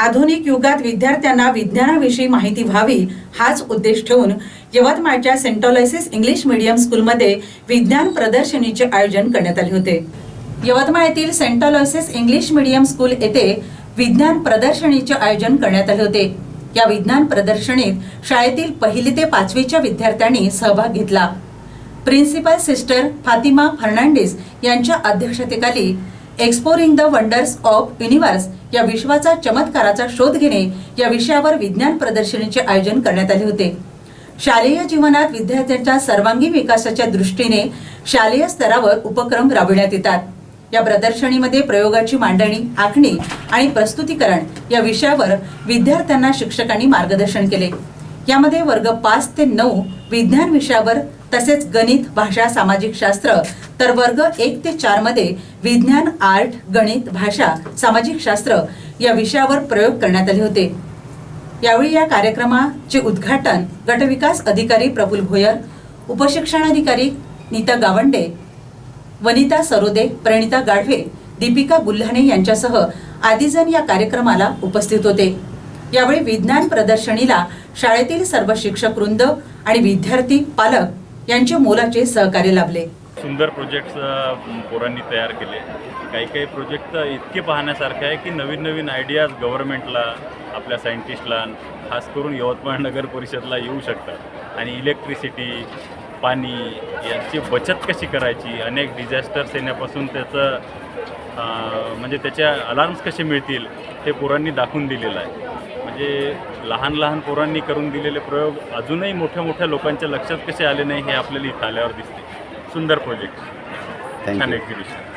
आधुनिक युगात विद्यार्थ्यांना विज्ञानाविषयी माहिती व्हावी हाच उद्देश ठेवून यवतमाळच्या सेंटोलायसिस इंग्लिश मीडियम स्कूलमध्ये विज्ञान प्रदर्शनीचे आयोजन करण्यात आले होते. यवतमाळ येथील सेंटोलायसिस इंग्लिश मीडियम स्कूल येथे विज्ञान प्रदर्शनीचे आयोजन करण्यात आले होते. या विज्ञान प्रदर्शनीत शाळेतील पहिली ते पाचवीच्या विद्यार्थ्यांनी सहभाग घेतला. प्रिन्सिपल सिस्टर फातिमा फर्नांडिस यांच्या अध्यक्षतेखाली exploring the wonders of universe या विश्वाचा चमत्काराचा शोध घेणे या विषयावर विज्ञान प्रदर्शनीचे आयोजन करण्यात आले होते. शालेय जीवनात विद्यार्थ्यांच्या सर्वांगीण विकासाच्या दृष्टीने शालेय स्तरावर उपक्रम राबविण्यात येतात. या प्रदर्शनीमध्ये प्रयोगाची मांडणी आखणी आणि प्रस्तुतीकरण या विषयावर विद्यार्थ्यांना शिक्षकांनी मार्गदर्शन केले. यामध्ये वर्ग पाच ते नऊ विज्ञान विषयावर तसेच गणित भाषा सामाजिक शास्त्र तर वर्ग एक ते चारमध्ये विज्ञान आर्ट गणित भाषा सामाजिक शास्त्र या विषयावर प्रयोग करण्यात आले होते. यावेळी या कार्यक्रमाचे उद्घाटन गटविकास अधिकारी प्रफुल भोयर उपशिक्षणाधिकारी नीता गावंडे वनिता सरोदे प्रणिता गाढवे दीपिका गुल्हाणे यांच्यासह आदीजण या कार्यक्रमाला उपस्थित होते. यावेळी विज्ञान प्रदर्शनीला शाळेतील सर्व शिक्षक वृंद आणि विद्यार्थी पालक यांचे मोलाचे सहकार्य लाभले. सुंदर प्रोजेक्ट्स पोरांनी तयार केले. काही काही प्रोजेक्ट तर इतके पाहण्यासारखे आहे की नवीन नवीन आयडियाज गव्हर्नमेंटला आपल्या सायंटिस्टला खास करून यवतमाळ नगर परिषदला येऊ शकतात. आणि इलेक्ट्रिसिटी पाणी यांची बचत कशी करायची? अनेक डिझास्टर्स येण्यापासून त्याचं म्हणजे त्याच्या अलार्म्स कसे मिळतील? हे पोरांनी दाखवून दिलेलं आहे. म्हणजे लहान लहान पोरांनी करून दिलेले प्रयोग अजूनही मोठ्या मोठ्या लोकांच्या लक्षात कसे आले नाही हे आपल्याला इथं आल्यावर दिसते. सुंदर प्रोजेक्ट छान एक्झिबिशन